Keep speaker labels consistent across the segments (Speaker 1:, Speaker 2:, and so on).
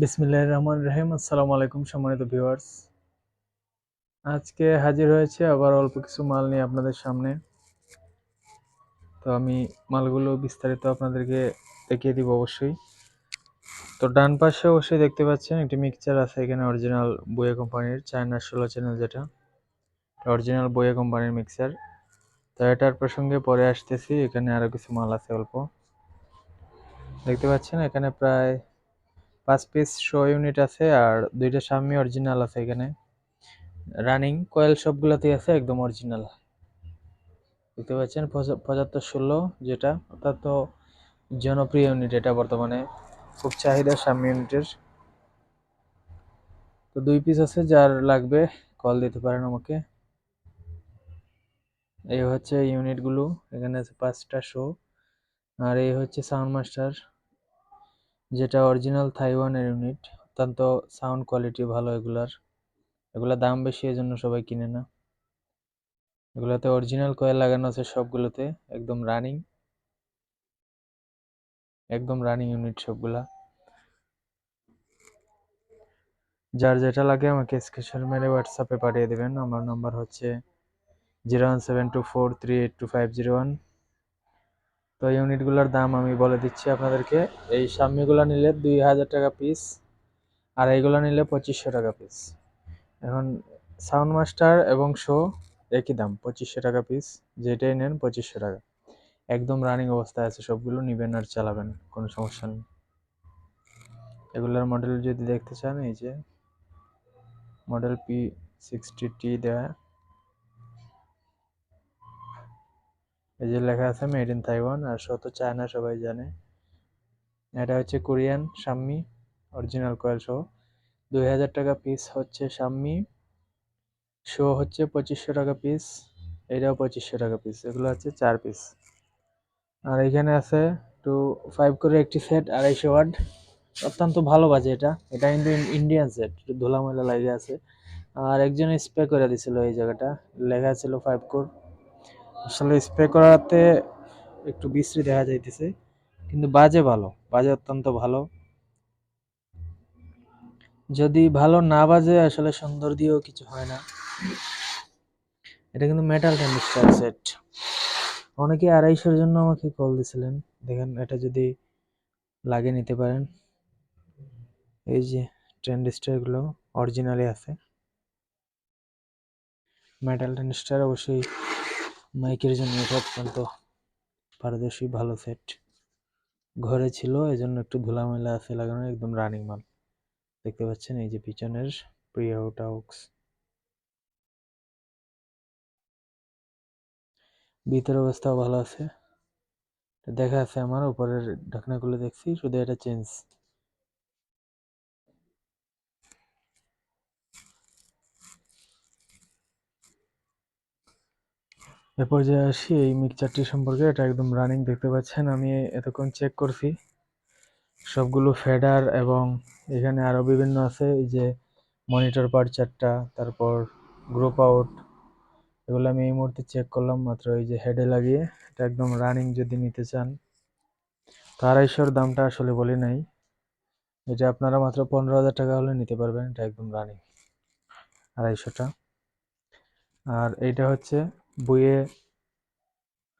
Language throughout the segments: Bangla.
Speaker 1: বিসমিল্লাহির রহমান রহিম। আসসালামু আলাইকুম সম্মানিত ভিউয়ার্স। আজকে হাজির হয়েছে আবার অল্প কিছু মাল নিয়ে আপনাদের সামনে। তো আমি মালগুলো বিস্তারিত আপনাদেরকে দেখিয়ে দিব অবশ্যই। তো ডান পাশে অবশ্যই দেখতে পাচ্ছেন একটি মিক্সচার আছে এখানে অরিজিনাল বইয়া কোম্পানির, চায়না ষোলো চ্যানেল যেটা। অরিজিনাল বইয়া কোম্পানির মিক্সচার তো এটার প্রসঙ্গে পরে আসতেছি, এখানে আরও কিছু মাল আছে অল্প। দেখতে পাচ্ছেন এখানে প্রায় পাঁচ পিস শো ইউনিট আছে আর দুইটা সামনে অরিজিনাল আছে এখানে। রানিং কয়েল সবগুলোতেই আছে, একদম অরিজিনাল দেখতে পাচ্ছেন পঁচাত্তর, ষোলো যেটা, অর্থাৎ তো জনপ্রিয় ইউনিট এটা বর্তমানে। খুব চাহিদা সামনে ইউনিটের তো দুই পিস আছে, যার লাগবে কল দিতে পারেন আমাকে। এই হচ্ছে ইউনিটগুলো এখানে আছে পাঁচটা শো আর এই হচ্ছে সাউন্ড মাস্টার যেটা অরিজিনাল থাইওয়ানের ইউনিট অত্যন্ত সাউন্ড কোয়ালিটি ভালো এগুলার। এগুলা দাম বেশি এজন্য সবাই কিনে না। এগুলোতে অরিজিনাল কয়েল লাগানো আছে সবগুলোতে, একদম রানিং একদম রানিং ইউনিট সবগুলা। যার যেটা লাগে আমাকে স্ক্রিনশট মেরে হোয়াটসঅ্যাপে পাঠিয়ে দেবেন। আমার নাম্বার হচ্ছে zero one seven two four three eight two five zero one তো ইউনিটগুলোর দাম আমি বলে দিচ্ছি আপনাদেরকে। এই সামনেগুলো নিলে দুই হাজার টাকা পিস আর এইগুলো নিলে পঁচিশশো টাকা পিস এখন সাউন্ড মাস্টার এবং শো একই দাম, পঁচিশশো টাকা পিস যেটাই নেন পঁচিশশো টাকা। একদম রানিং অবস্থায় আছে, সবগুলো নেবেন আর চালাবেন, কোনো সমস্যা নেই। এগুলোর মডেল যদি দেখতে চান, এই যে মডেল পি সিক্সটি টি দেওয়া এই যে লেখা আছে মেড ইন তাইওয়ান, আর শত চায়না, সবাই জানে। এটা হচ্ছে কোরিয়ান সাম্মি অরিজিনাল কয়েল সহ। দুই হাজার টাকা পিস হচ্ছে সাম্মি শো হচ্ছে পঁচিশশো টাকা পিস এটাও পঁচিশশো টাকা পিস এগুলো হচ্ছে চার পিস আর এখানে আছে টু ফাইভ করে একটি সেট আড়াইশো ওয়াট। অত্যন্ত ভালো বাজে এটা। এটা কিন্তু ইন্ডিয়ান সেট একটু ধুলা ময়লা লাগে আছে। আর একজন স্প্রে করে দিছিল এই জায়গাটা। লেখা ছিল ফাইভ কোর আসলে স্প্রে করাতে একটু বিশ্রী দেখা যাইতেছে, কিন্তু বাজে ভালো, বাজে অত্যন্ত ভালো। যদি ভালো না বাজে, আসলে সুন্দর দিয়েও কিছু হয় না। এটা কিন্তু মেটাল ট্রানজিস্টার সেট অনেকে আড়াইশোর জন্য আমাকে কল দিছিলেন। দেখেন, এটা যদি লাগে নিতে পারেন। এই যে ট্রানজিস্টারগুলো অরিজিনালি আছে। মেটাল ট্রানজিস্টার অবশ্যই মাইকের জন্য এটা অত্যন্ত পারদর্শী, ভালো সেট ঘরে ছিল, এজন্য একটু ধুলামেলা আছে লাগানো একদম রানিং মাল। দেখতে পাচ্ছেন, এই যে পিছনের প্রিয়াউটাউক্স ভিতর অবস্থাও ভালো আছে। দেখা আছে আমার, উপরের ঢাকনাগুলো দেখছি, শুধু এটা চেঞ্জ এ পর্যায়ে আসি, এই মিক্সচারটি সম্পর্কে, এটা একদম রানিং দেখতে পাচ্ছেন। আমি এতক্ষণ চেক করছি। সবগুলো ফেডার এবং এখানে আরও বিভিন্ন আছে। এই যে মনিটর পার্ট চারটা, তারপর গ্রুপ আউট এগুলো আমি এই মুহূর্তে চেক করলাম। মাত্র এই যে হেডে লাগিয়ে, এটা একদম রানিং যদি নিতে চান। তো আড়াইশোর দামটা আসলে বলি নাই। এটা আপনারা মাত্র পনেরো হাজার টাকা হলে নিতে পারবেন। এটা একদম রানিং আড়াইশোটা। আর এইটা হচ্ছে বইয়ে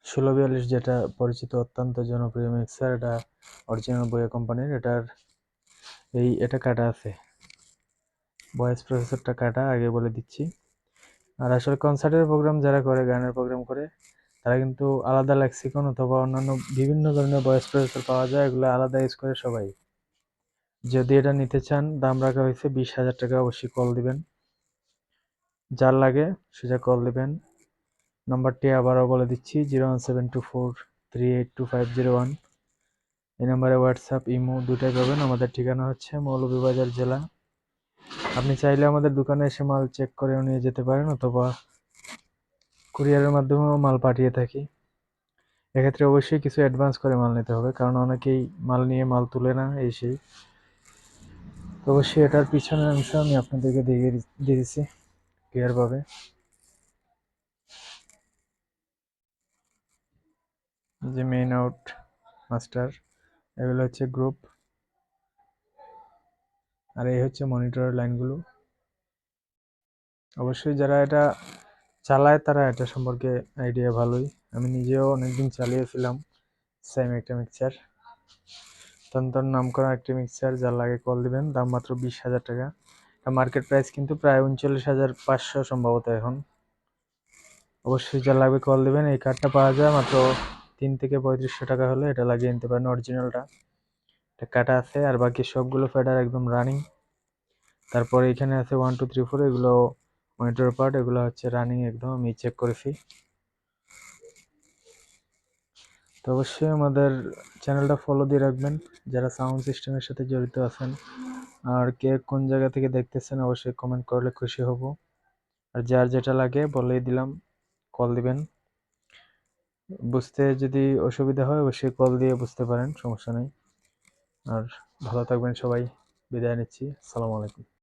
Speaker 1: ষোলো বিয়াল্লিশ যেটা পরিচিত অত্যন্ত জনপ্রিয় মিক্সার, এটা অরিজিনাল বইয়া কোম্পানির এটার এই, এটা কাটা আছে। ভয়েস প্রসেসরটা কাটা, আগে বলে দিচ্ছি। আর আসলে কনসার্টের প্রোগ্রাম যারা করে, গানের প্রোগ্রাম করে, তারা কিন্তু আলাদা লেক্সিকন অথবা অন্যান্য বিভিন্ন ধরনের ভয়েস প্রসেসর পাওয়া যায়, এগুলো আলাদা ইউজ করে সবাই। যদি এটা নিতে চান, দাম রাখা হয়েছে বিশ হাজার টাকা, অবশ্যই কল দিবেন। যার লাগে সেটা কল দিবেন। নাম্বারটি আবারও বলে দিচ্ছি, zero one seven two four three eight two five zero one. এই নাম্বারে হোয়াটসঅ্যাপ, ইমো দুটাই পাবেন। আমাদের ঠিকানা হচ্ছে মৌলভীবাজার জেলা। আপনি চাইলে আমাদের দোকানে এসে মাল চেক করেও নিয়ে যেতে পারেন অথবা কুরিয়ারের মাধ্যমেও মাল পাঠিয়ে থাকি। এক্ষেত্রে অবশ্যই কিছু অ্যাডভান্স করে মাল নিতে হবে, কারণ অনেকেই মাল নিয়ে মাল তুলে না এই অবশ্যই এটার পিছনের অংশ আমি আপনাদেরকে দিয়ে দিয়ে দিচ্ছি ক্লিয়ারভাবে যে মেইন আউট মাস্টার এগুলো হচ্ছে গ্রুপ আর এই হচ্ছে মনিটরের লাইনগুলো অবশ্যই যারা এটা চালায়, তারা এটা সম্পর্কে আইডিয়া ভালোই। আমি নিজেও অনেকদিন চালিয়েছিলাম সেম একটা মিক্সচার তন্তর নাম করা একটি মিক্সচার যার লাগে কল দিবেন, দাম মাত্র বিশ হাজার টাকা। এটা মার্কেট প্রাইস কিন্তু প্রায় উনচল্লিশ হাজার পাঁচশো সম্ভবত এখন। অবশ্যই যা লাগবে কল দিবেন, এই কার্ডটা পাওয়া যায় মাত্র তিন থেকে পঁয়ত্রিশশো টাকা হলে এটা লাগিয়ে নিতে পারেন অরিজিনালটা এটা কাটা আছে আর বাকি সবগুলো ফেডার একদম রানিং তারপরে এখানে আছে ওয়ান টু থ্রি ফোর এগুলো মনিটর পার্ট এগুলো হচ্ছে রানিং একদম, আমি চেক করেছি। তো অবশ্যই আমাদের চ্যানেলটা ফলো দিয়ে রাখবেন, যারা সাউন্ড সিস্টেমের সাথে জড়িত আছেন। আর কে কোন জায়গা থেকে দেখতেছেন, অবশ্যই কমেন্ট করলে খুশি হব। আর যার যেটা লাগে বলেই দিলাম কল দিবেন। বুঝতে যদি অসুবিধা হয়, অবশ্যই কল দিয়ে বুঝতে পারেন, সমস্যা নেই। আর ভালো থাকবেন সবাই। বিদায় নিচ্ছি। আসসালামু আলাইকুম।